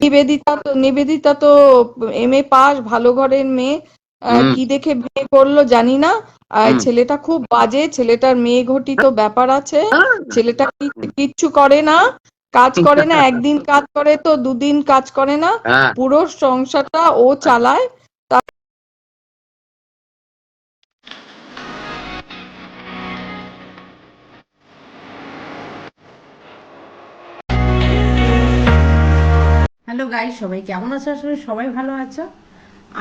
নিবেদিতা তো নিবেদিতা তো M A pass ভালো ঘরের মেয়ে। কি দেখে বিয়ে করল জানি না। আর ছেলেটা খুব বাজে ছেলেটার মেয়ে ঘটিত ব্যাপার আছে। ছেলেটা কিচ্ছু করে না কাজ করে না একদিন কাজ করে তো দুদিন কাজ করে না। হ্যাঁ। পুরো সংসারটা ও চালায়। হ্যালো গাইস সবাই কেমন আছো? আসলে সবাই ভালো আছো।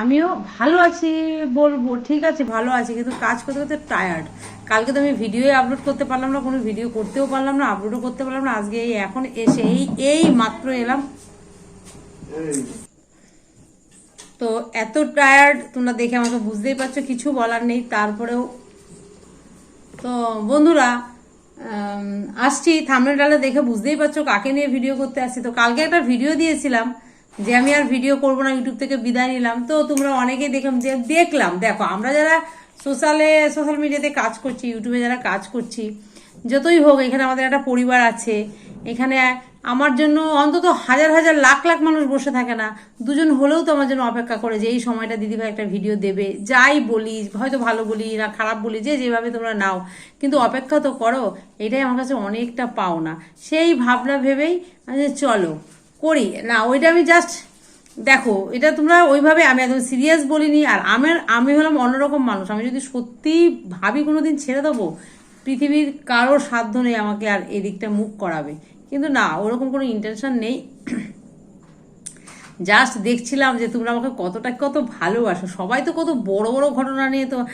আমিও ভালো আছি বলব, ঠিক আছে, ভালো আছি, কিন্তু কাজ করতে করতে টায়ার্ড কালকে তো আমি ভিডিওই আপলোড করতে পারলাম না, কোনো ভিডিও করতেও পারলাম না আপলোডও করতে পারলাম না, আজকে এই এখন এসে এই এই মাত্র এলাম। তো এত টায়ার্ড তোমরা দেখে আমাকে বুঝতেই পারছ, কিছু বলার নেই, তারপরেও। তো বন্ধুরা আসছি থামলে ডালে দেখে বুঝতেই পারছ কাকে নিয়ে ভিডিও করতে আসছি। তো কালকে একটা ভিডিও দিয়েছিলাম যে আমি আর ভিডিও করব না ইউটিউব থেকে বিদায় নিলাম। তো তোমরা অনেকেই দেখলাম যে, দেখলাম, দেখো, আমরা যারা সোশ্যালে সোশ্যাল মিডিয়াতে কাজ করছি ইউটিউবে যারা কাজ করছি, যতই হোক, এখানে আমাদের একটা পরিবার আছে, এখানে আমার জন্য অন্তত হাজার হাজার লাখ লাখ মানুষ বসে থাকে না। দুজন হলেও তো আমার জন্য অপেক্ষা করে যে এই সময়টা দিদিভাই একটা ভিডিও দেবে। যাই বলি, হয়তো ভালো বলি না খারাপ বলি, যে যেভাবে তোমরা নাও। কিন্তু অপেক্ষা তো করো, এটাই আমার কাছে অনেকটা পাওনা। সেই ভাবনা ভেবেই যে চলো, করি। না, ওইটা আমি জাস্ট দেখো, এটা তোমরা ওইভাবে আমি একদম সিরিয়াস বলিনি, আর আমার, আমি হলাম অন্যরকম মানুষ। আমি যদি সত্যি ভাবি কোনোদিন ছেড়ে দেবো, পৃথিবীর কারও সাধ্য নেই আমাকে আর এদিকটা মুখ করাবে। কিন্তু না, ওরকম কোনো ইন্টেনশন নেই। জাস্ট দেখছিলাম যে তোমরা আমাকে কতটা কত ভালোবাসো। সবাই তো কত বড় বড় ঘটনা নিয়ে তো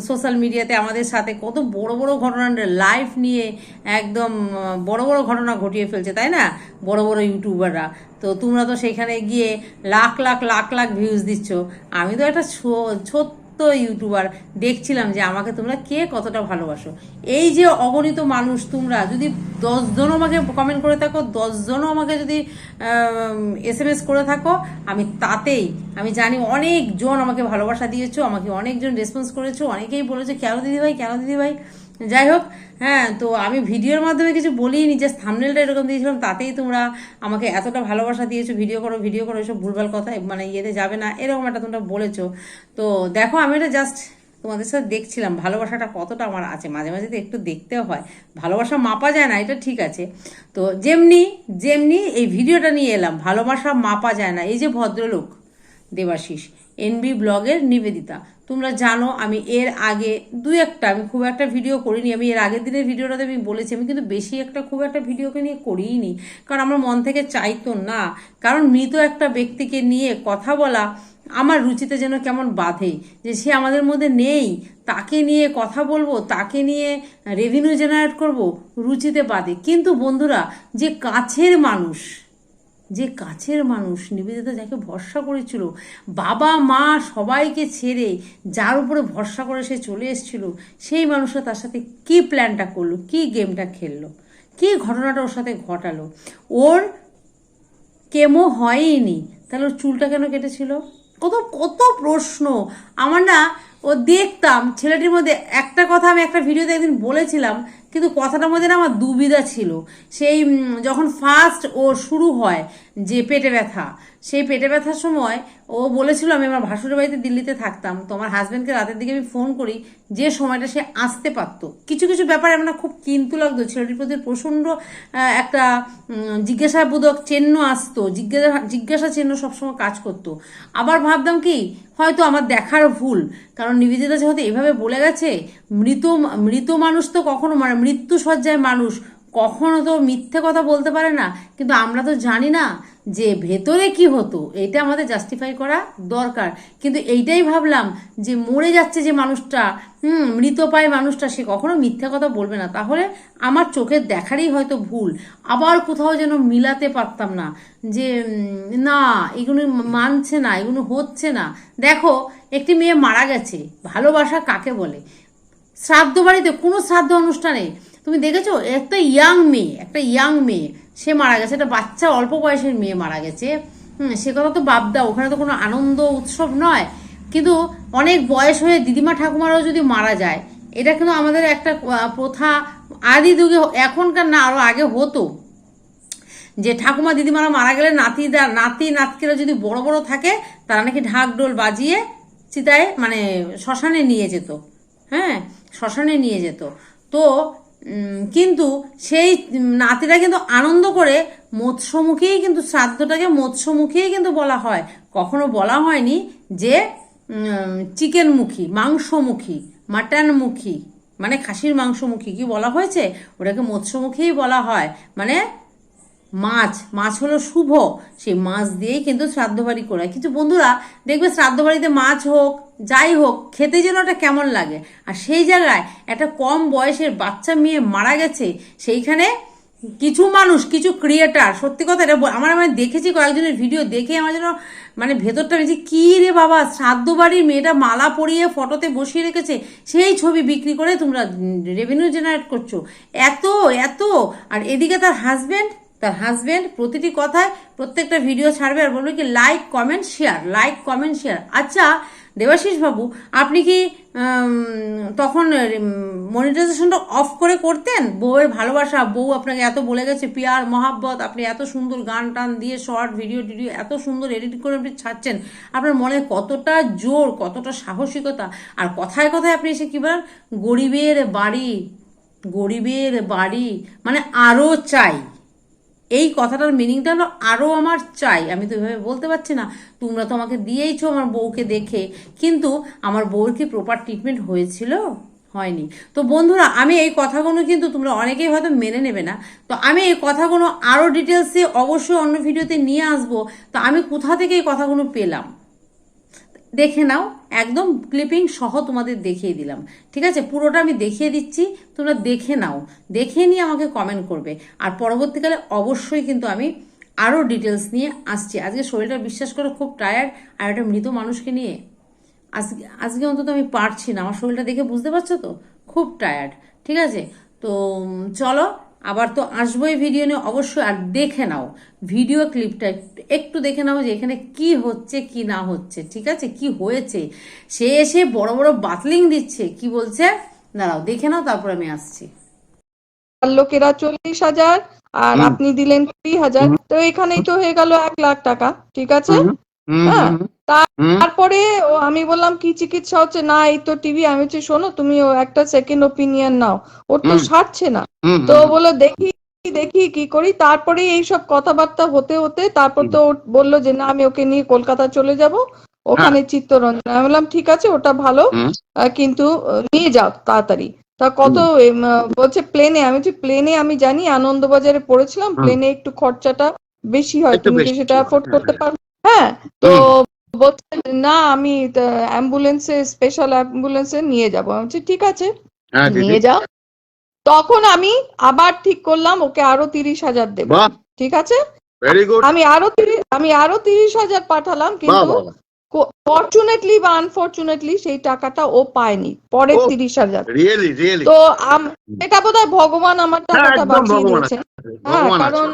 সোশ্যাল মিডিয়াতে আমাদের সাথে কত বড় বড় ঘটনা লাইফ নিয়ে একদম বড় বড় ঘটনা ঘটিয়ে ফেলছে, তাই না? বড় বড় ইউটিউবাররা তো তোমরা তো সেখানে গিয়ে লাখ লাখ লাখ লাখ ভিউজ দিচ্ছ। আমি তো একটা ছো- ছোট্ট ইউটিউবার, দেখছিলাম যে আমাকে তোমরা কে কতটা ভালোবাসো। এই যে অগণিত মানুষ তোমরা, যদি দশজনও আমাকে কমেন্ট করে থাকো দশজনও আমাকে যদি এস এম এস করে থাকো, আমি তাতেই, আমি জানি অনেকজন আমাকে ভালোবাসা দিয়েছ, আমাকে অনেকজন রেসপন্স করেছ, অনেকেই বলেছে, কেন দিদিভাই কেন দিদিভাই? যাই হোক হ্যাঁ তো আমি ভিডিওর মাধ্যমে কিছু বলিনি জাস্ট থামনেলটা এরকম দিয়েছিলাম, তাতেই তোমরা আমাকে এতটা ভালোবাসা দিয়েছ, ভিডিও করো ভিডিও করো, এসব ভুলভাল কথা মানে ইয়েতে যাবে না, এরকম একটা তোমরা বলেছ। তো দেখো, আমি এটা জাস্ট তোমাদের সাথে দেখছিলাম, ভালোবাসাটা কতটা আমার আছে, মাঝে মাঝে তো একটু দেখতেও হয়, ভালোবাসা মাপা যায় না, এটা ঠিক আছে। তো যেমনি যেমনি এই ভিডিওটা নিয়ে এলাম, ভালোবাসা মাপা যায় না, এই যে ভদ্রলোক, দেবাশিস এনবি ব্লগের নিবেদিতা। তোমরা জানো, আমি এর আগে দু একটা, আমি খুব একটা ভিডিও করিনি, আমি এর আগের দিনের ভিডিওটাতে আমি বলেছি, আমি কিন্তু বেশি একটা খুব একটা ভিডিওকে নিয়ে করিনি কারণ আমার মন থেকে চাইতো না। কারণ মৃত একটা ব্যক্তিকে নিয়ে কথা বলা আমার রুচিতে যেন কেমন বাধে, যে সে আমাদের মধ্যে নেই, তাকে নিয়ে কথা বলব, তাকে নিয়ে রেভিনিউ জেনারেট করব, রুচিতে বাধে। কিন্তু বন্ধুরা, যে কাছের মানুষ যে কাছের মানুষ, নিবেদিতা যাকে ভরসা করেছিল, বাবা, মা সবাইকে ছেড়ে যার উপরে ভরসা করে সে চলে এসেছিল, সেই মানুষটা তার সাথে কি প্ল্যানটা করল, কি গেমটা খেললো, কি ঘটনাটা ওর সাথে ঘটালো? ওর কেমো হয়নি। তাহলে ওর চুলটা কেন কেটেছিল? কত কত প্রশ্ন। আমার না, ও দেখতাম, ছেলেটির মধ্যে একটা কথা আমি একটা ভিডিওতে একদিন বলেছিলাম কিন্তু কথাটার মধ্যে না আমার দুবিধা ছিল। সেই যখন ফার্স্ট ও শুরু হয় যে পেটে ব্যথা, সেই পেটে ব্যথার সময় ও বলেছিল, আমি আমার ভাসুরের বাড়িতে দিল্লিতে থাকতাম। তো আমার হাজব্যান্ডকে রাতের দিকে আমি ফোন করি যে সময়টা সে আসতে পারতো। কিছু কিছু ব্যাপারে আমার খুব কিন্তু লাগতো ছেলেটির প্রতি প্রচণ্ড একটা জিজ্ঞাসাবোধক চিহ্ন আসতো। জিজ্ঞাসা জিজ্ঞাসা চিহ্ন সবসময় কাজ করতো। আবার ভাবতাম কি, হয়তো আমার দেখার ভুল। কারণ নিবেদিতা যেহেতু এভাবে বলে গেছে, মৃত মৃত মানুষ তো কখনো মানে মৃত্যু সজ্জায় মানুষ কখনো তো মিথ্যে কথা বলতে পারে না, কিন্তু আমরা তো জানি না যে ভেতরে কি হতো, এটা আমাদের জাস্টিফাই করা দরকার। কিন্তু এইটাই ভাবলাম যে মরে যাচ্ছে যে মানুষটা, হুম মৃতপায় মানুষটা, সে কখনো মিথ্যে কথা বলবে না। তাহলে আমার চোখের দেখারই হয়তো ভুল। আবার কোথাও যেন মিলাতে পারতাম না যে না, এগুলো মানছে না, এগুলো হচ্ছে না। দেখো, একটি মেয়ে মারা গেছে, ভালোবাসা কাকে বলে? শ্রাদ্ধ বাড়িতে কোনো শ্রাদ্ধ অনুষ্ঠানে, তুমি দেখেছ? একটা ইয়াং মেয়ে, একটা ইয়াং মেয়ে, সে মারা গেছে। একটা বাচ্চা, অল্প বয়সের মেয়ে মারা গেছে। হুম, সে কথা তো বাদ দাও, ওখানে তো কোনো আনন্দ উৎসব নয়। কিন্তু অনেক বয়স হয়ে দিদিমা ঠাকুমারাও যদি মারা যায়, এটা কিন্তু আমাদের একটা প্রথা। আদি যুগে এখনকার না, আরও আগে হতো। যে ঠাকুমা দিদিমারা মারা গেলে নাতি দা- নাতি, নাতকিরা যদি বড় বড় থাকে, তারা নাকি ঢাক ডোল বাজিয়ে চিতায় মানে শ্মশানে নিয়ে যেত। হ্যাঁ শ্মশানে নিয়ে যেত। তো কিন্তু সেই নাতিরা কিন্তু আনন্দ করে মৎস্যমুখেই কিন্তু শ্রাদ্ধটাকে মৎস্যমুখেই কিন্তু বলা হয়। কখনো বলা হয়নি যে চিকেনমুখী, মাংসমুখী, মাটনমুখী মানে খাসির মাংসমুখী কি বলা হয়েছে? ওটাকে মৎস্যমুখীই বলা হয়। মানে মাছ মাছ হলো শুভ। সেই মাছ দিয়েই কিন্তু শ্রাদ্ধ বাড়ি করে কিছু বন্ধুরা, দেখবে শ্রাদ্ধ বাড়িতে মাছ হোক, যাই হোক, খেতে যেন ওটা কেমন লাগে। আর সেই জায়গায় একটা কম বয়সের বাচ্চা মেয়ে মারা গেছে, সেইখানে কিছু মানুষ, কিছু ক্রিয়েটার সত্যি কথা এটা আমার আমি দেখেছি কয়েকজনের ভিডিও দেখে আমার যেন মানে ভেতরটা বেশি কী রে বাবা, শ্রাদ্ধ বাড়ির মেয়েটা মালা পরিয়ে ফটোতে বসিয়ে রেখেছে, সেই ছবি বিক্রি করে তোমরা রেভিনিউ জেনারেট করছ। এত এত, আর এদিকে তার হাজবেন্ড তার হাজবেন্ড প্রতিটি কথায় প্রত্যেকটা ভিডিও ছাড়বে আর বলবে কি like comment share like comment share আচ্ছা দেবাশিস বাবু, আপনি কি তখন মনিটাইজেশনটা অফ করে করতেন? বউয়ের ভালোবাসা, বউ আপনাকে এত বলে গেছে, পিয়ার, মহাব্বত, আপনি এত সুন্দর গান টান দিয়ে শর্ট ভিডিও টিডিও এত সুন্দর এডিট করে আপনি ছাড়ছেন। আপনার মনে কতটা জোর, কতটা সাহসিকতা? আর কথায় কথায় আপনি এসে কি গরিবের বাড়ি গরিবের বাড়ি মানে আরও চাই। এই কথাটার মিনিংটা হলো আরও আমার চাই। আমি তো এভাবে বলতে পারছি না, তোমরা তো আমাকে দিয়েইছো আমার বউকে দেখে। কিন্তু আমার বউর কি প্রপার ট্রিটমেন্ট হয়েছিল? হয়নি। তো বন্ধুরা, আমি এই কথাগুলো কিন্তু তোমরা অনেকেই হয়তো মেনে নেবে না। তো আমি এই কথাগুলো আরও ডিটেলসে অবশ্যই অন্য ভিডিওতে নিয়ে আসব। তো আমি কোথা থেকে এই কথাগুলো পেলাম? দেখে নাও। একদম ক্লিপিং সহ তোমাদের দেখিয়ে দিলাম। ঠিক আছে? পুরোটা আমি দেখিয়ে দিচ্ছি, তোমরা দেখে নাও। দেখে নিয়ে আমাকে কমেন্ট করবে। আর পরবর্তীকালে অবশ্যই কিন্তু আমি আরও ডিটেলস নিয়ে আসছি। আজকে শরীরটা বিশ্বাস করে খুব টায়ার্ড আর একটা মৃত মানুষকে নিয়ে। আজকে আজকে অন্তত আমি পারছি না। আমার শরীরটা দেখে বুঝতে পারছ তো? খুব টায়ার্ড ঠিক আছে? তো চলো আবার তো আসবোই ভিডিও নিয়ে অবশ্যই আর দেখে নাও। ভিডিও ক্লিপটা একটু- একটু দেখে নাও যে এখানে কি হচ্ছে কি না হচ্ছে ঠিক আছে? কি হয়েছে? সে এসে বড় বড় বাতলিং দিচ্ছে কি বলছে? দাঁড়াও দেখে নাও তারপর আমি আসছি। লোকেরা চল্লিশ হাজার আর আপনি দিলেন কুড়ি হাজার তো এখানেই তো হয়ে গেল এক লাখ টাকা ঠিক আছে? হ্যাঁ, তারপরে আমি বললাম কি চিকিৎসা হচ্ছে? না এই তো টিভি। আমি বলছি শোনো তুমি একটা সেকেন্ড ওপিনিয়ন নাও। ওর তো সারছে না। তো বলল দেখি দেখি কি করি। তারপরে এইসব কথাবার্তা হতে হতে তারপর তো বলল যে না আমি ওকে নিয়ে কলকাতা চলে যাব। ওখানে চিত্তরঞ্জন। আমি বললাম ঠিক আছে ওটা ভালো। কিন্তু নিয়ে যাও তাড়াতাড়ি। তা কত বলছে প্লেনে। আমি বলছি প্লেনে আমি জানি আনন্দবাজারে পড়েছিলাম। প্লেনে একটু খরচাটা বেশি হয়। তুমি কি সেটা অ্যাফোর্ড হ্যাঁ, করতে হ্যাঁ। পারবে? হ্যাঁ? তো বলছে না আমি অ্যাম্বুলেন্সে স্পেশাল অ্যাম্বুলেন্সে নিয়ে যাব। আমি বলছি ঠিক আছে হ্যাঁ নিয়ে যাও। তখন আমি আবার ঠিক করলাম ওকে আরও তিরিশ হাজার দেবো। ঠিক আছে? আমি আরও তিরিশ আমি আরও তিরিশ হাজার পাঠালাম কিন্তু ফরচুনেটলি বা আনফরচুনেটলি সেই টাকাটা ও পায়নি। পরের তিরিশ হাজার। তো আম- এটা বোধহয় ভগবান আমার টাকাটা হ্যাঁ, বাঁচিয়ে দিয়েছে। আছে। কারণ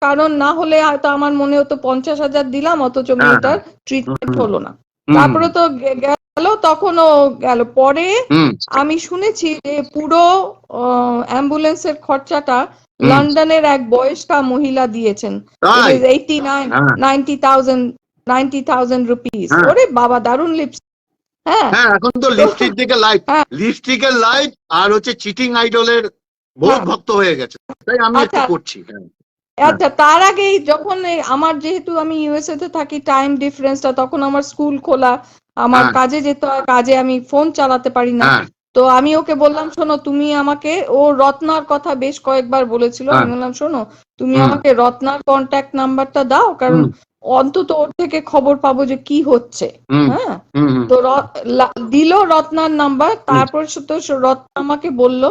কারণ না হলে হয়তো আমার মনে হতো পঞ্চাশ হাজার দিলাম অথচ হ্যাঁ, মেয়েটার ট্রিটমেন্ট হলো না। তারপরে তো গেল তখনও গেল। পরে আমি শুনেছি যে পুরো অ্যাম্বুলেন্সের খরচাটা লন্ডনের এক বয়স্কা মহিলা দিয়েছেন। এইটি নাইন হ্যাঁ। Ninety thousand ninety thousand rupees হ্যাঁ। ওরে বাবা দারুণ লিপস হ্যাঁ। হ্যাঁ এখন তো লিপস্টিক থেকে লাইট হ্যাঁ। লিপস্টিকের লাইট আর হচ্ছে চিটিং আইডলের হ্যাঁ। ভক্ত হয়ে গেছে। তাই আমি একটু আচ্ছা। করছি হ্যাঁ। আচ্ছা তার আগেই যখন আমার যেহেতু আমি ইউএসএ তে থাকি টাইম ডিফারেন্সটা তখন আমার স্কুল খোলা আমার হ্যাঁ। কাজে যেতে হয় কাজে আমি ফোন চালাতে পারি না। হ্যাঁ। তো আমি ওকে বললাম শোনো তুমি আমাকে ও রত্নার কথা বেশ কয়েকবার বলেছিল। হ্যাঁ। আমি বললাম শোনো তুমি আমাকে রত্নার কন্ট্যাক্ট নাম্বারটা দাও কারণ অন্তত ওর থেকে খবর পাবো যে কি হচ্ছে। হ্যাঁ। তো দিল রত্নার নাম্বার তারপর তো রত্না আমাকে বলল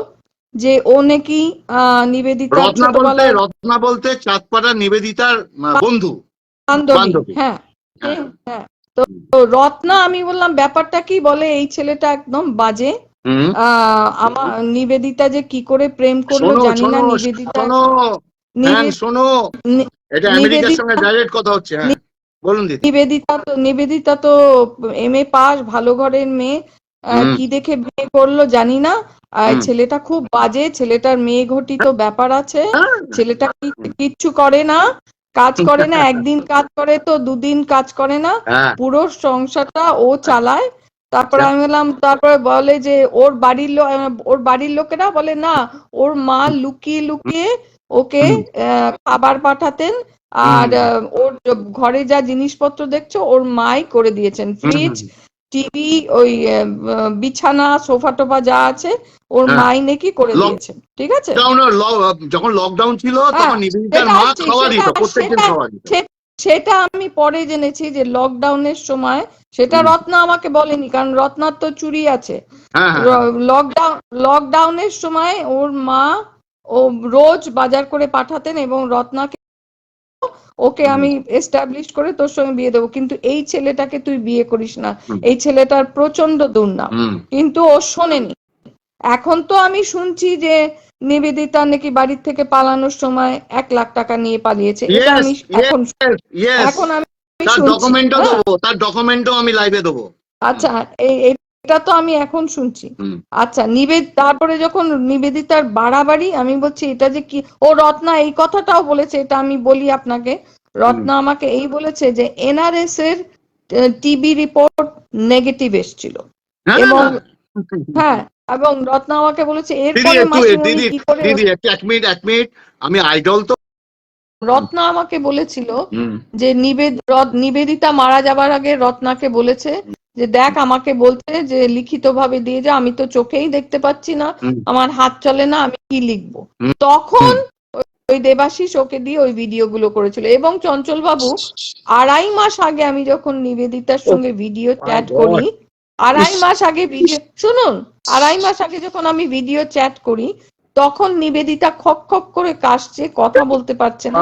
যে ও নাকি নিবেদিতা রত্না বলতে রত্না বলতে চাঁদপাড়া নিবেদিতার বন্ধু। বান্ধবী। হ্যাঁ। হ্যাঁ। হ্যাঁ। তো রত্না আমি বললাম ব্যাপারটা কি বলে? এই ছেলেটা একদম বাজে। আহ আমার নিবেদিতা যে কি করে প্রেম করল জানি না নিবেদিতা শোনো। হ্যাঁ নিবে- শোনো। নি- এটা আমেরিকার নিবেদিতা- সঙ্গে ডাইরেক্ট কথা হচ্ছে বলুন নিবেদিতা তো নিবেদিতা তো এম এ পাস ভালো ঘরের মেয়ে। কি দেখে বিয়ে করল জানি না। আর ছেলেটা খুব বাজে ছেলেটার মেয়ে ঘটিত ব্যাপার আছে। ছেলেটা কিচ্ছু করে না। কাজ করে না একদিন কাজ করে তো দুদিন কাজ করে না। হ্যাঁ। পুরো সংসারটা ও চালায়। তারপরে আচ্ছা। আমি বললাম তারপরে বলে যে ওর বাড়ির লোক ওর বাড়ির লোকেরা বলে না ওর মা লুকিয়ে লুকিয়ে ওকে খাবার পাঠাতেন। আর ওর ঘরে যা জিনিসপত্র দেখছ ওর মাই করে দিয়েছেন। ফ্রিজ টিভি ওই বিছানা সোফা টোফা যা আছে ওর হ্যাঁ। মাই নাকি করে দিয়েছেন ঠিক আছে যখন লকডাউন ছিল হ্যাঁ, তখন নিবেদিতার সেটা মা খাওয়া দিত প্রত্যেকদিন খাওয়া দিত সেটা আমি পরে জেনেছি যে লকডাউনের সময় সেটা। রত্না আমাকে বলেনি কারণ রত্নার তো চুরি আছে হ্যাঁ হ্যাঁ লকডাউন লকডাউনের সময় ওর মা ও রোজ বাজার করে পাঠাতেন এবং রত্নাকে ওকে আমি এস্টাবলিশ করে তোর সঙ্গে বিয়ে দেবো। কিন্তু এই ছেলেটাকে তুই বিয়ে করিস না। এই ছেলেটার প্রচণ্ড দুর্নাম। কিন্তু ও শোনেনি। এখন তো আমি শুনছি যে নিবেদিতা নাকি বাড়ির থেকে পালানোর সময় এক লাখ টাকা নিয়ে পালিয়েছে। এটা আমি এখন এখন আমি তার ডকুমেন্টও হ্যাঁ? দেবো তার ডকুমেন্টও আমি লাইভে দেবো। আচ্ছা এই এটা তো আমি এখন শুনছি। আচ্ছা নিবেদ তারপরে যখন নিবেদিতার বাড়াবাড়ি আমি বলছি এটা যে কি ও রত্না এই কথাটাও বলেছে এটা আমি বলি আপনাকে। রত্না আমাকে এই বলেছে যে এনআরএস এর টিবি রিপোর্ট নেগেটিভ এসেছিল। এবং- হ্যাঁ এবং রত্না আমাকে বলেছে এরপরে একটু দিদি দিদি এক মিনিট এক মিনিট। আমি আইডল তো রত্না আমাকে বলেছিল যে নিবেদ নিবেদিতা মারা যাবার আগে রত্নাকে বলেছে যে দেখ আমাকে বলতে যে লিখিত ভাবে দিয়ে যা আমি তো চোখেই দেখতে পাচ্ছি না আমার হাত চলে না আমি কি লিখব? তখন ওই- দেবাশিস ওকে দিয়ে ওই ভিডিও গুলো করেছিল এবং চঞ্চল বাবু আড়াই মাস আগে আমি যখন নিবেদিতার সঙ্গে ভিডিও চ্যাট করি আড়াই মাস আগে ভিডিও শুনুন আড়াই মাস আগে যখন আমি ভিডিও চ্যাট করি তখন নিবেদিতা খক খক করে কাশছে কথা বলতে পারছে না।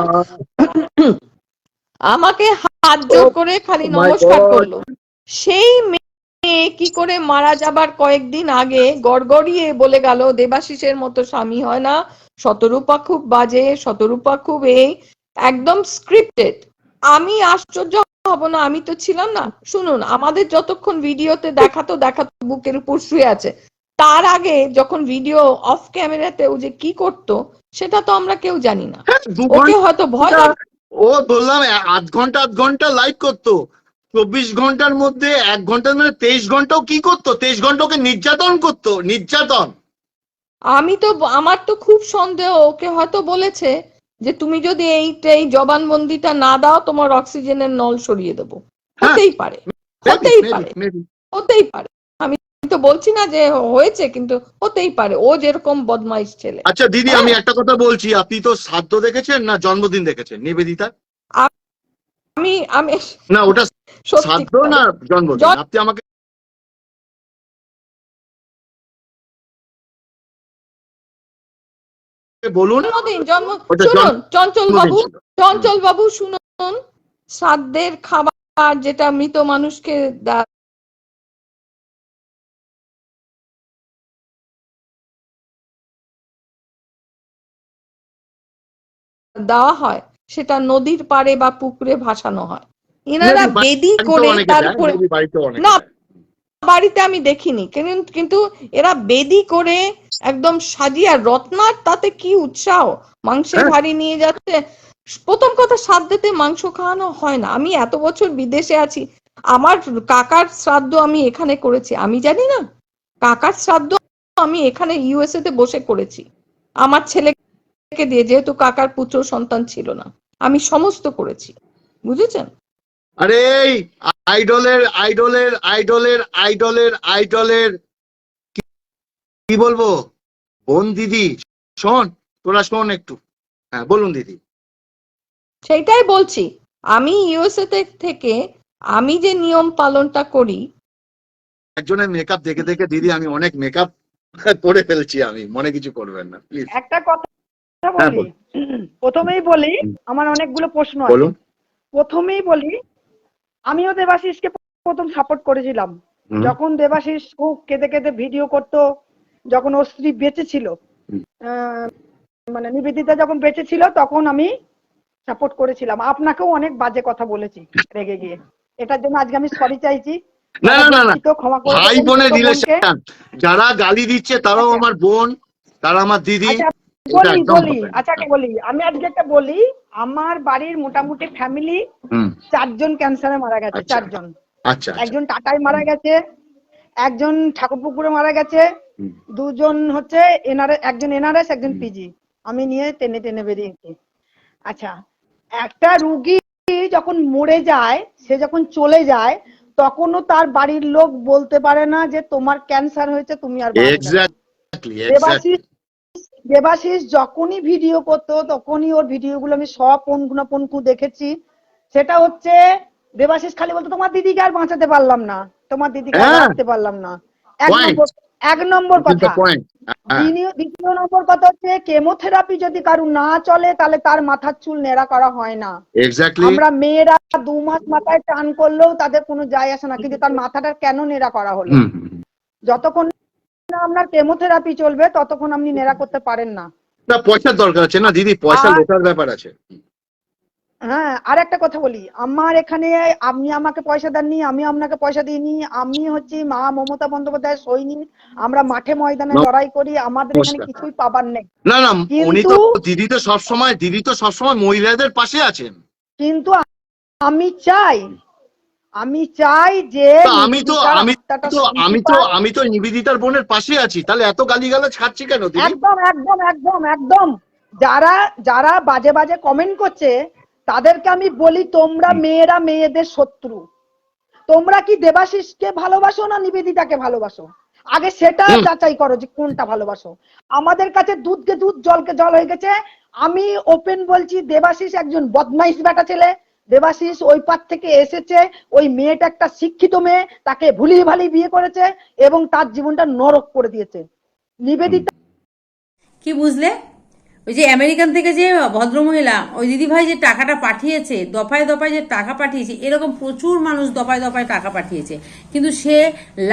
আমাকে হাত জোর করে খালি নমস্কার করল। সেই মেয়ে কি করে মারা যাবার কয়েকদিন আগে গড়গড়িয়ে বলে গেল দেবাশিসের মতো স্বামী হয় না। শতরূপা খুব বাজে শতরূপা খুব এই একদম স্ক্রিপ্টেড আমি আশ্চর্য হব না আমি তো ছিলাম না। শুনুন আমাদের যতক্ষণ ভিডিওতে দেখাতো দেখাতো বুকের উপর শুয়ে আছে। তার আগে যখন ভিডিও অফ ক্যামেরাতে ও যে কি করতো সেটা তো আমরা কেউ জানি না। হ্যাঁ, ওকে হয়তো ভয় ও বললাম আধ ঘণ্টা আধ ঘণ্টা লাইভ করতো। চব্বিশ ঘণ্টার মধ্যে এক ঘণ্টার মধ্যে তেইশ ঘন্টাও কি করতো? তেইশ ঘণ্টা ওকে নির্যাতন করতো নির্যাতন। আমি তো আমার তো খুব সন্দেহ ওকে হয়তো বলেছে যে তুমি যদি এই এই জবানবন্দিটা না দাও তোমার অক্সিজেনের নল সরিয়ে দেবো। হ্যাঁ। হতেই পারে হতেই পারে হতেই পারে। আমি তো বলছি না যে হয়েছে কিন্তু হতেই পারে ও যেরকম বদমাইশ ছেলে। আচ্ছা দিদি আমি হ্যাঁ। একটা কথা বলছি আপনি তো শ্রাদ্ধ দেখেছেন না জন্মদিন দেখেছেন? নিবেদিতা? আমি আমি না ওটা শ্রাদ্ধ না জন্মদিন? আপনি আমাকে বলুন। জন্ম শুনুন চঞ্চল বাবু চঞ্চল বাবু শুনুন শ্রাদ্ধের খাবার যেটা মৃত মানুষকে দেওয়া হয়। সেটা নদীর পাড়ে বা পুকুরে ভাসানো হয়। এনারা বেদি করে তার উপরে না, বাড়িতে আমি দেখিনি। কিন্তু এরা বেদি করে একদম সাজিয়ে রত্নার তাতে কি উৎসাহ? মাংসের হ্যাঁ। হাড়ি নিয়ে যাচ্ছে। প্রথম কথা শ্রাদ্ধেতে মাংস খাওয়ানো হয় না। আমি এত বছর বিদেশে আছি। আমার কাকার শ্রাদ্ধ আমি এখানে করেছি। আমি জানি না? কাকার শ্রাদ্ধ আমি এখানে ইউএসএ তে বসে করেছি। আমার ছেলেকে দিয়ে যেহেতু কাকার পুত্র সন্তান ছিল না আমি সমস্ত করেছি। বুঝেছেন? আরে এই আইডলের আইডলের আইডলের আইডলের আইডলের কি- বলব? বোন দিদি শোন তোরা শোন একটু। হ্যাঁ বলুন দিদি। সেইটাই বলছি আমি ইউএসএ থেকে আমি যে নিয়ম পালনটা করি একজনের মেকআপ দেখে দেখে দিদি আমি অনেক মেকআপ করে ফেলছি আমি মনে কিছু করবেন না প্লিজ একটা কথা বলি? প্রথমেই বলি আমার অনেকগুলো প্রশ্ন আছে। প্রথমেই বলি আমিও দেবাশিসকে প্রথম সাপোর্ট করেছিলাম। যখন দেবাশিস খুব কেঁদে কেঁদে ভিডিও করতো যখন ওর স্ত্রী বেঁচে ছিল মানে নিবেদিতা যখন বেঁচে ছিল তখন আমি সাপোর্ট করেছিলাম। আপনাকেও অনেক বাজে কথা বলেছি রেগে গিয়ে। এটার জন্য আজকে আমি সরি চাইছি। না না না ভাই দেবেন বোনের রিলেশন যারা গালি দিচ্ছে তারাও আমার বোন তারা আমার দিদি। আচ্ছা বলি বলি। আচ্ছা আগে বলি। আমি আজকে একটা বলি। আমার বাড়ির মোটামুটি ফ্যামিলি চারজন ক্যান্সারে মারা গেছে আচ্ছা। চারজন। আচ্ছা আচ্ছা। একজন টাটায় মারা গেছে একজন ঠাকুরপুকুরে মারা গেছে দুজন হচ্ছে এনআরএস একজন এনআরএস একজন পিজি আমি নিয়ে টেনে টেনে বেরিয়েছি। আচ্ছা একটা রুগী যখন মরে যায় সে যখন চলে যায় তখনও তার বাড়ির লোক বলতে পারে না যে তোমার ক্যান্সার হয়েছে তুমি আর বাঁচবে এক্স্যাক্টলি এক্স্যাক্টলি দেবাশিস যখনই ভিডিও করতো তখনই ওর ভিডিওগুলো আমি সব পনকু পনকু দেখেছি। সেটা হচ্ছে দেবাশিস খালি বলতো তোমার দিদিকে আর বাঁচাতে পারলাম না। তোমার দিদিকে আর হ্যাঁ। বাঁচাতে পারলাম না। এক নম্বর এক নম্বর কথা। হ্যাঁ। দ্বিতীয় নম্বর কথা হচ্ছে কেমোথেরাপি যদি কারু না চলে তাহলে তার মাথার চুল নেড়া করা হয় না। আমরা মেয়েরা দু মাস মাথায় টান করলেও তাদের কোনো যায় আসে না কিন্তু তার মাথাটা কেন নেড়া করা হলো। যতক্ষণ আপনার কেমোথেরাপি চলবে ততক্ষণ আপনি নেড়া করতে পারেন না। না পয়সার দরকার আছে না দিদি পয়সা লোটার ব্যাপার আছে। হ্যাঁ আর একটা কথা বলি আমার এখানে আপনি আমাকে পয়সা দেননি আমি আপনাকে পয়সা দিইনি আমি হচ্ছে মা মমতা বন্দ্যোপাধ্যায় সৈনিক আমরা মাঠে ময়দানে লড়াই করি আমাদের এখানে কিছুই পাবার নেই। না না উনি তো দিদি তো সবসময় দিদি তো সবসময় মহিলাদের পাশে আছেন। কিন্তু আমি চাই আমি চাই যে আমি তো আমি তো আমি তো আমি তো নিবেদিতার বোনের পাশে আছি। তাহলে এত গালিগালাজ খাচ্ছি কেন দিদি? একদম একদম একদম একদম। যারা যারা বাজে বাজে কমেন্ট করছে তাদেরকে আমি বলি তোমরা মেয়েরা মেয়েদের শত্রু। তোমরা কি দেবাশিসকে ভালোবাসো না নিবেদিতাকে ভালোবাসো? আগে সেটা যাচাই করো যে কোনটা ভালোবাসো। আমাদের কাছে দুধকে দুধ জলকে জল হয়ে গেছে। আমি ওপেন বলছি দেবাশিস একজন বদমাইশ বেটা ছেলে। দেবাশিস ওই পার থেকে এসেছে, ওই মেয়েটা একটা শিক্ষিত মেয়ে, তাকে ভুলিয়ে ভালি বিয়ে করেছে এবং তার জীবনটা নরক করে দিয়েছে। নিবেদিতা কি বুঝলে? ওই যে আমেরিকান থেকে যে ভদ্রমহিলা, ওই দিদিভাই যে টাকাটা পাঠিয়েছে, দফায় দফায় যে টাকা পাঠিয়েছে, এরকম প্রচুর মানুষ দফায় দফায় টাকা পাঠিয়েছে। কিন্তু সে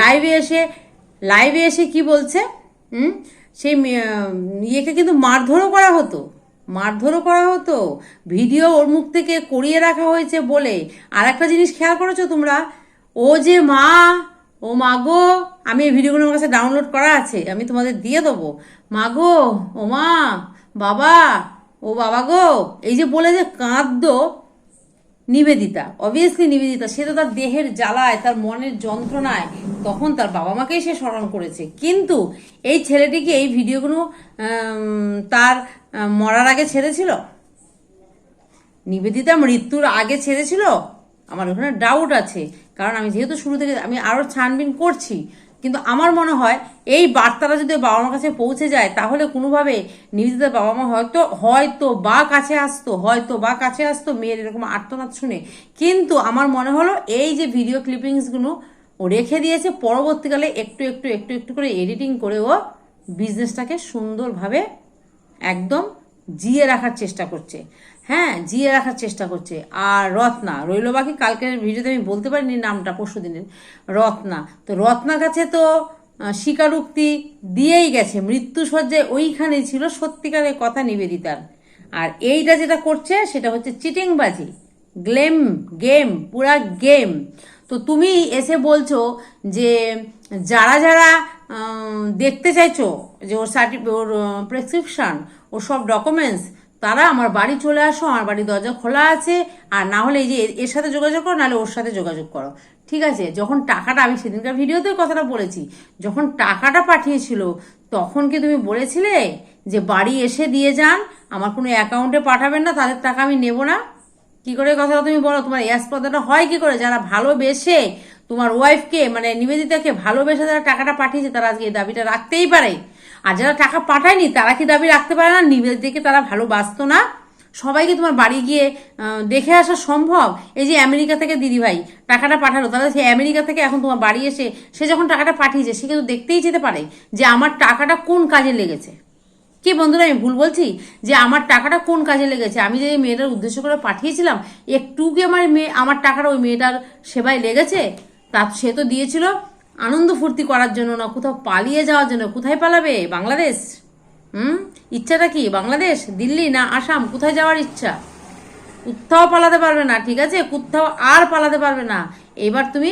লাইভে এসে লাইভে এসে কি বলছে? হুম? সেই ইয়েকে কিন্তু মারধরও করা হতো। মারধরও করা হতো। ভিডিও ওর মুখ থেকে করিয়ে রাখা হয়েছে বলে। আর একটা জিনিস খেয়াল করেছ তোমরা? ও যে মা, ও মাগো আমি এই ভিডিওগুলো আমার কাছে ডাউনলোড করা আছে, আমি তোমাদের দিয়ে দেবো। মাগো ও মা, বাবা, ও বাবা গো। এই যে বলে যে কাঁদতো নিবেদিতা অবভিয়াসলি নিবেদিতা, সে তো তার দেহের জ্বালায়, তার মনের যন্ত্রণায়, তখন তার বাবা মাকেই সে স্মরণ করেছে। কিন্তু এই ছেলেটিকে এই ভিডিওগুলো তার মরার আগে ছেড়েছিল? নিবেদিতা মৃত্যুর আগে ছেড়েছিল? আমার ওখানে ডাউট আছে। কারণ আমি যেহেতু শুরু থেকে আমি আরও ছানবিন করছি, কিন্তু আমার মনে হয় এই বার্তাটা যদি বাবা মার কাছে পৌঁছে যায়, তাহলে কোনোভাবে নিবেদিতার বাবা মা হয়তো হয়তো বা কাছে আসতো, হয়তো বা কাছে আসতো মেয়ের এরকম আর্তনাদ শুনে। কিন্তু আমার মনে হলো এই যে ভিডিও ক্লিপিংসগুলো ও রেখে দিয়েছে, পরবর্তীকালে একটু একটু একটু একটু করে এডিটিং করে ও বিজনেসটাকে সুন্দরভাবে একদম জিয়ে রাখার চেষ্টা করছে। হ্যাঁ জিয়ে রাখার চেষ্টা করছে। আর রত্না, রইল বাকি কালকের ভিডিওতে আমি বলতে পারিনি নামটা, পরশু দিনের। রত্না, তো রত্নার কাছে তো স্বীকারোক্তি দিয়েই গেছে। মৃত্যুসজ্জায় ওইখানেই ছিল সত্যিকারের কথা নিবেদিতার। আর এইটা যেটা করছে, সেটা হচ্ছে চিটিংবাজি। গ্লেম, গেম, পুরা গেম। তো তুমি এসে বলছো যে, যারা যারা দেখতে চাইছো যে ওর সার্টিফিকেট ওর প্রেসক্রিপশন ওর সব ডকুমেন্টস তারা আমার বাড়ি চলে আসো, আমার বাড়ির দরজা খোলা আছে, আর না হলে এই যে এর- সাথে যোগাযোগ করো, নাহলে ওর সাথে যোগাযোগ করো। ঠিক আছে? যখন টাকাটা, আমি সেদিনকার ভিডিওতে কথাটা বলেছি, যখন টাকাটা পাঠিয়েছিল, তখন কি তুমি বলেছিলে যে বাড়ি এসে দিয়ে যান, আমার কোনো অ্যাকাউন্টে পাঠাবেন না, তাদের টাকা আমি নেব না? কি করে কথাটা তুমি বলো? তোমার ইয়াস হয় কি করে? যারা ভালোবেসে তোমার ওয়াইফকে মানে নিবেদিতাকে ভালোবেসে যারা টাকাটা পাঠিয়েছে তারা আজকে এই দাবিটা রাখতেই পারে। আর যারা টাকা পাঠায়নি, তারা কি দাবি রাখতে পারে না? নিবেদিতাকে তারা ভালোবাসতো না? সবাইকে তোমার বাড়ি গিয়ে দেখে আসা সম্ভব? এই যে আমেরিকা থেকে দিদিভাই টাকাটা পাঠালো, তাহলে সে আমেরিকা থেকে এখন তোমার বাড়ি এসে, সে যখন টাকাটা পাঠিয়েছে, সে কিন্তু দেখতেই যেতে পারে যে আমার টাকাটা কোন কাজে লেগেছে। কি বন্ধুরা, আমি ভুল বলছি? যে আমার টাকাটা কোন কাজে লেগেছে? আমি যে মেয়েটার উদ্দেশ্য করে পাঠিয়েছিলাম, একটু কি আমার মেয়ে, আমার টাকাটা ওই মেয়েটার সেবায় লেগেছে? তা সে তো দিয়েছিল আনন্দ ফুর্তি করার জন্য না, কোথাও পালিয়ে যাওয়ার জন্য। কোথায় পালাবে? বাংলাদেশ? হুম? ইচ্ছাটা কি? বাংলাদেশ? দিল্লি না আসাম? কোথায় যাওয়ার ইচ্ছা? কোথাও পালাতে পারবে না, ঠিক আছে? কোথাও আর পালাতে পারবে না। এবার তুমি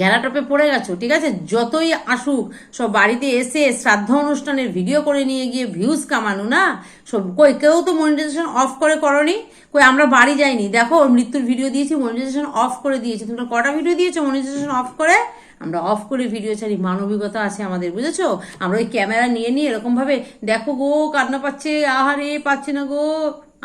গ্যালাটপে পড়ে গেছো, ঠিক আছে? যতই আসুক, সব বাড়িতে এসে শ্রাদ্ধ অনুষ্ঠানের ভিডিও করে নিয়ে গিয়ে ভিউজ কামানো, না? সব কই, কেউ তো মনিটাইজেশন অফ করে করনি। কই, আমরা বাড়ি যাইনি। দেখো মৃত্যুর ভিডিও দিয়েছি মনিটাইজেশন অফ করে দিয়েছি। তোমরা কটা ভিডিও দিয়েছ মনিটাইজেশন অফ করে? আমরা অফ করে ভিডিও ছাড়ি, মানবিকতা আছে আমাদের, বুঝেছ? আমরা ওই ক্যামেরা নিয়ে নিয়ে এরকম ভাবে দেখো গো, কান্না পাচ্ছে, আহারে, পাচ্ছে না গো।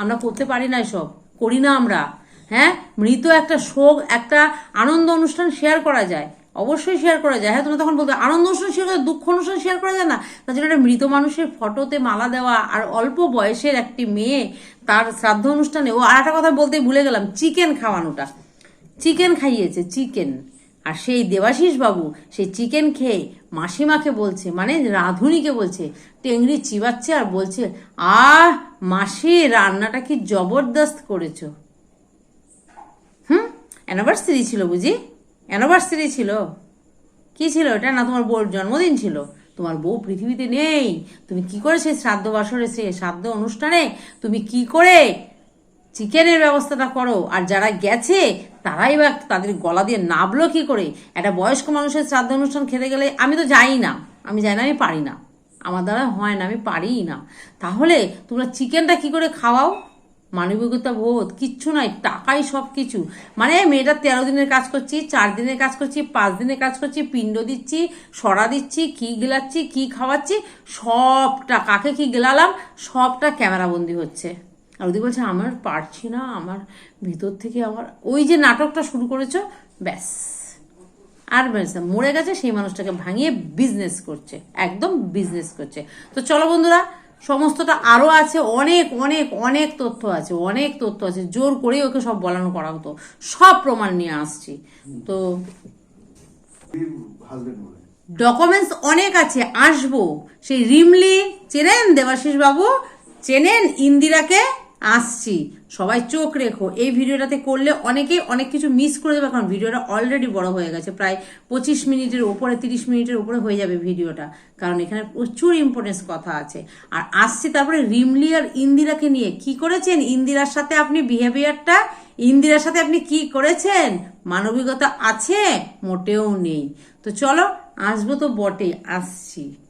আমরা করতে পারি না এসব করি না আমরা। হ্যাঁ? মৃত একটা শোক, একটা আনন্দ অনুষ্ঠান শেয়ার করা যায়। অবশ্যই শেয়ার করা যায়। হ্যাঁ তোমরা তখন বলতে, আনন্দ অনুষ্ঠান শেয়ার করা দুঃখ অনুষ্ঠান শেয়ার করা যায়? না। জন্য একটা মৃত মানুষের ফটোতে মালা দেওয়া আর অল্প বয়সের একটি মেয়ে তার শ্রাদ্ধ অনুষ্ঠানে, ও আর একটা কথা বলতে ভুলে গেলাম চিকেন খাওয়ানোটা। চিকেন খাইয়েছে চিকেন আর সেই দেবাশিস বাবু, সেই চিকেন খেয়ে মাসিমাকে বলছে মানে রাধুনিকে বলছে টেংরি চিবাচ্ছে আর বলছে, আহ মাসি রান্নাটা কি জবরদস্ত করেছ। অ্যানিভার্সারি ছিল বুঝি? অ্যানিভার্সারি ছিল। কি ছিল এটা? না, তোমার বউর জন্মদিন ছিল। তোমার বউ পৃথিবীতে নেই। তুমি কি করে সেই শ্রাদ্ধ বাসরে সে শ্রাদ্ধ অনুষ্ঠানে তুমি কি করে চিকেনের ব্যবস্থাটা করো? আর যারা গেছে, তারাই বা তাদের গলা দিয়ে নাবলো কি করে? একটা বয়স্ক মানুষের শ্রাদ্ধ অনুষ্ঠান খেতে গেলে আমি তো যাই না। আমি যাই না, আমি পারি না। আমার দ্বারা হয় না, আমি পারিই না। তাহলে তোমরা চিকেনটা কি করে খাওয়াও? মানবিকতা বোধ, কিচ্ছু নাই, টাকাই সব কিছু মানে মেয়েটা তেরো দিনের কাজ করছি, চার দিনের কাজ করছি, পাঁচ দিনের কাজ করছি, পিণ্ড দিচ্ছি, সরা দিচ্ছি, কি গিলাচ্ছি, কি খাওয়াচ্ছি, সবটা, কাকে কি গেলালাম, সবটা ক্যামেরাবন্দি হচ্ছে। আর ওদিকে বলছে, আমার পারছি না, আমার ভিতর থেকে আমার ওই যে নাটকটা শুরু করেছ, ব্যাস। আর মরে গেছে, সেই মানুষটাকে ভাঙিয়ে বিজনেস করছে, একদম বিজনেস করছে। তো চলো বন্ধুরা সমস্তটা আরও আছে, অনেক অনেক অনেক তথ্য আছে, অনেক তথ্য আছে। জোর করেই ওকে সব বলানো করা হতো। সব প্রমাণ নিয়ে আসছি। তো ডকুমেন্টস অনেক আছে, আসব। সেই রিমলি চেনেন দেবাশিস বাবু চেনেন ইন্দিরাকে? আসছি। সবাই চোখ রেখো। এই ভিডিওটাতে করলে অনেকেই অনেক কিছু মিস করে যাবে কারণ ভিডিওটা অলরেডি বড় হয়ে গেছে। প্রায় পঁচিশ মিনিটের উপরে, তিরিশ মিনিটের উপরে হয়ে যাবে ভিডিওটা, কারণ এখানে প্রচুর ইম্পর্টেন্স কথা আছে। আর আসছি তারপরে রিমলি আর ইন্দিরাকে নিয়ে। কি করেছেন? ইন্দিরার সাথে আপনি বিহেভিয়ারটা ইন্দিরার সাথে আপনি কি করেছেন? মানবিকতা আছে? মোটেও নেই। তো চলো, আসব তো বটে আসছি।